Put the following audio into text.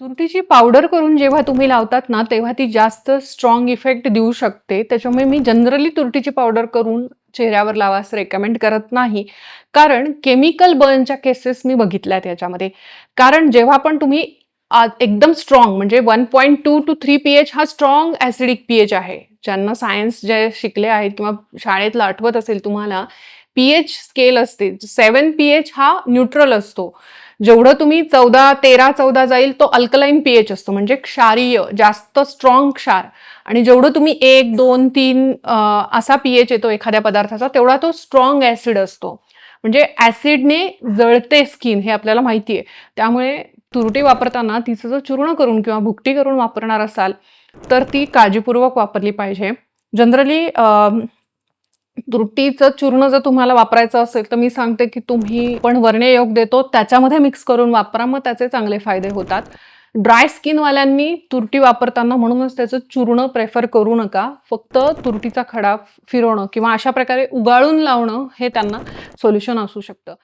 तुरटीची powder करून जेव्हा तुम्ही लावतात ना, तेव्हा ती जास्त स्ट्राँग इफेक्ट देऊ शकते. त्याच्यामुळे मी जनरली तुरटीची पावडर करून चेहऱ्यावर लावा असं रेकमेंड करत नाही. कारण केमिकल बर्नच्या केसेस मी बघितल्यात याच्यामध्ये. कारण जेव्हा पण तुम्ही एकदम स्ट्रॉंग म्हणजे 1.2 two two three P H strong acidic P H. ज्यांना सायन्स जे शिकले आहेत किंवा शाळेतलं आठवत असेल तुम्हाला, पीएच स्केल असते. 7 पीएच हा न्यूट्रल असतो. जेवढं तुम्ही 14, 13, 14 जाईल तो अल्कलाईन पीएच असतो म्हणजे क्षारीय, जास्त स्ट्राँग क्षार आणि जेवढं तुम्ही 1, 2, 3 अ, असा पीएच येतो एखाद्या पदार्थाचा तेवढा तो स्ट्राँग ॲसिड असतो. म्हणजे ॲसिडने जळते स्किन हे आपल्याला माहिती आहे. त्यामुळे तुरटी वापरताना तिचं जर चूर्ण करून किंवा भुकटी करून वापरणार असाल, तर ती काळजीपूर्वक वापरली पाहिजे. जनरली तुरटीचं चूर्ण जर तुम्हाला वापरायचं असेल, तर मी सांगते की तुम्ही पण वर्णयोग देतो त्याच्यामध्ये मिक्स करून वापरा. मग त्याचे चांगले फायदे होतात. ड्राय स्किनवाल्यांनी तुरटी वापरताना म्हणूनच त्याचं चूर्ण प्रेफर करू नका. फक्त तुरटीचा खडा फिरवणं किंवा अशा प्रकारे उगाळून लावणं हे त्यांना सोल्युशन असू शकतं.